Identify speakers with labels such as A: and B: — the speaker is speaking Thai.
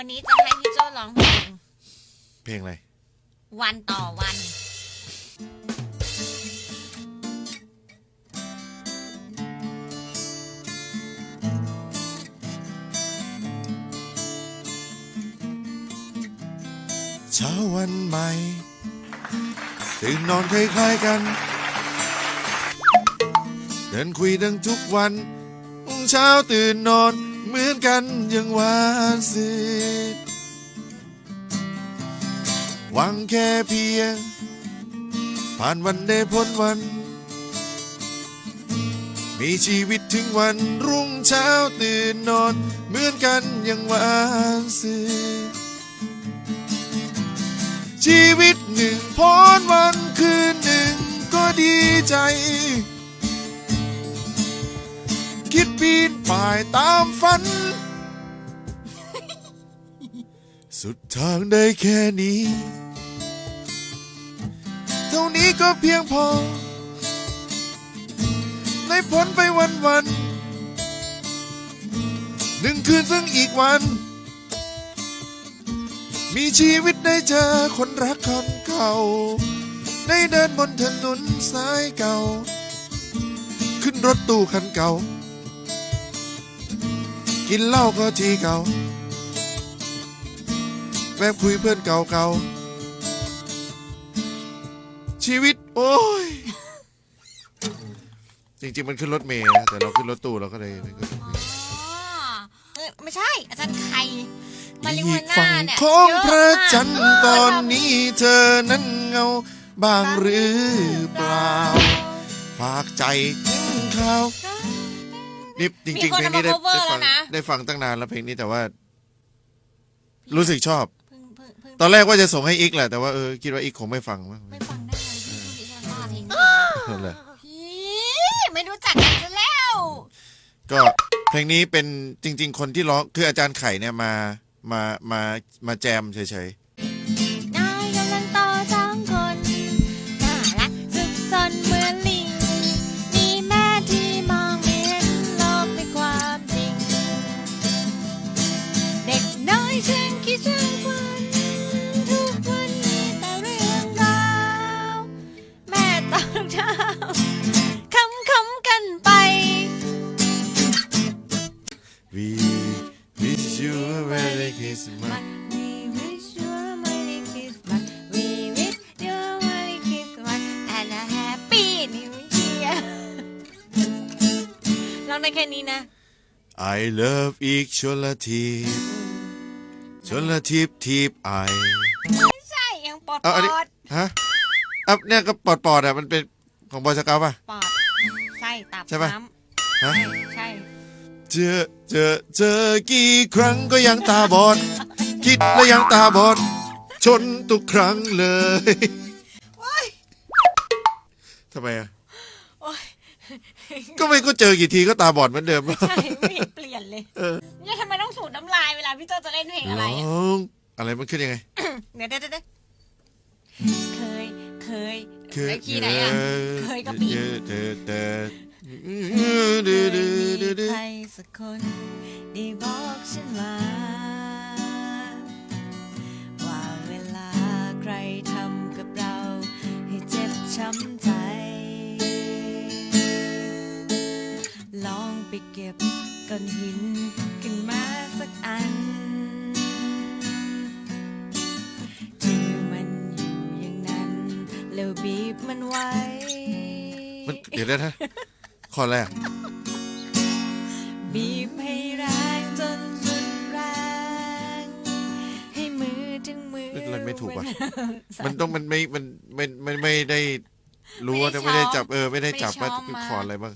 A: วันนี้จะให้พี่โจ้ร้องเพลง
B: เพลงอะไร
A: วันต่อวัน
B: เช้าวันใหม่ตื่นนอนคล้ายๆกัน เดินคุยดังทุกวันรุ่ง เช้าตื่นนอน เหมือนกันยังหวานสิหวังแค่เพียง ผ่านวันได้พ้นวัน มีชีวิตถึงวันรุ่งเช้าตื่นนอน เหมือนกันยังหวานสิชีวิตหนึ่งพ้นวันคืนหนึ่งก็ดีใจายตามฝัน สุดทางได้แค่นี้ เท่านี้ก็เพียงพอได้พ้นไปวันวัน หนึ่งคืนซึ่งอีกวัน มีชีวิตได้เจอคนรักคนเก่า ได้เดินบนถนนสายเก่า ขึ้นรถตู้คันเก่า กินเหล้าก็ทีเก่าแวบคุยเพื่อนเก่าๆ ชีวิต โอ้ย จริงๆ มันขึ้นรถเมล์นะแต่เราขึ้นรถตู้เราก็เลยนั่นก็
A: อ๋อเอ้ยไม่ใช่ อาจารย์ไข่มาริ
B: อี
A: วากน่า
B: ฝั่ง
A: เนี่ย
B: ของ
A: เยอ
B: พระ
A: มาก
B: จันทร์ตอนนี้เธอนั้นเงาบ้างหรือเปล่า ฝากใจถึงเขา นี่จริง ๆ เพลงนี้ได้
A: มีคนเอามา cover
B: ได้ฟัง
A: แล้วนะ
B: ได้ฟังตั้งนานแล้วเพลงนี้แต่ว่า รู้สึกชอบ
A: เพิ่งเพิ่งเพิ่ง
B: ตอนแรกว่าจะส่งให้อีกแหละแต่ว่าเออคิดว่าอีกคงไม่ฟังมั้ง
A: ไม่ฟังได้ไงพี่พูดดิฉันว่าเพลงนี้
B: นั่นแหละ
A: พี่ไม่รู้จักกันซะแล้ว
B: ก็เพลงนี้เป็นจริง ๆ คนที่ร้องคืออาจารย์ไข่เนี่ยมามามามาแจมเฉย
A: ด็กน้อยช่างคิดช่างฝันทุกวันมีแต่เรื่องราวแม่ตอนเช้าคำคำๆกันไป
B: ๆ We wish you a merry Christmas
A: We wish you a Merry Christmas. We wish you a Merry Christmas and a Happy New Year. ลองได้แค่นี้นะ
B: I love อีก ชนละทีบชนละทีบทีบไอ
A: ไม่ใช่ยังปอด
B: เอาอันนี้
A: ปอด
B: ฮะอะเนี่ยก็ปอดปอดอะมันเป็นของบอยสเกาป่ะ
A: ปอดใช่ตับ
B: ใช่ปะ
A: น้
B: ฮะำ
A: ใช่
B: เจอเจอเจอกี่ครั้งก็ยังตาบอด คิดแล้วยังตาบอด ชนทุกครั้งเลยทำไมอะ
A: โอ๊ย
B: ก็ไม่ก็เจอกี่ทีก็ตาบอดเหมือนเดิม
A: ใช่ไม่เห็นเปลี่ยนเลย
B: เออ
A: เนี่ยทำไมต้องสูดน้ำลายเวลาพี่โจจะเล่นเพลงอะไร
B: ร้
A: อะ
B: องอะไรมันขึ้นยังไง
A: เดี๋ยวเดี๋ยวเดี๋ยวเคยเคย
B: คือ
A: ไอ้คีย์ไหนอะเคยกับปี
B: เดอเดอเดอ
A: เค
B: เดอยเดอเดอเดอ
A: มีใครสักคนได้บอก ไปเก็บก้อนหินขึ้นมาสักอันที่มันอยู่อย่างนั้น แล้วบีบมันไว้
B: มันเดี๋ยวนะข้อแรก
A: บีบให้แรงจนสุดแรง ให้มือถึงมือ
B: เล่นไม่ถูกว่ะ
A: สั่
B: มันต้องมันไม่มันมันมันไม่ได้รู้ว่า
A: ไม่
B: ไม่
A: ได้
B: ได้
A: ช้อม
B: จับเออ ไม่ได้จับ
A: ไม่
B: ว่า
A: ช้อมมา
B: คอร์ดอะไรบ้าง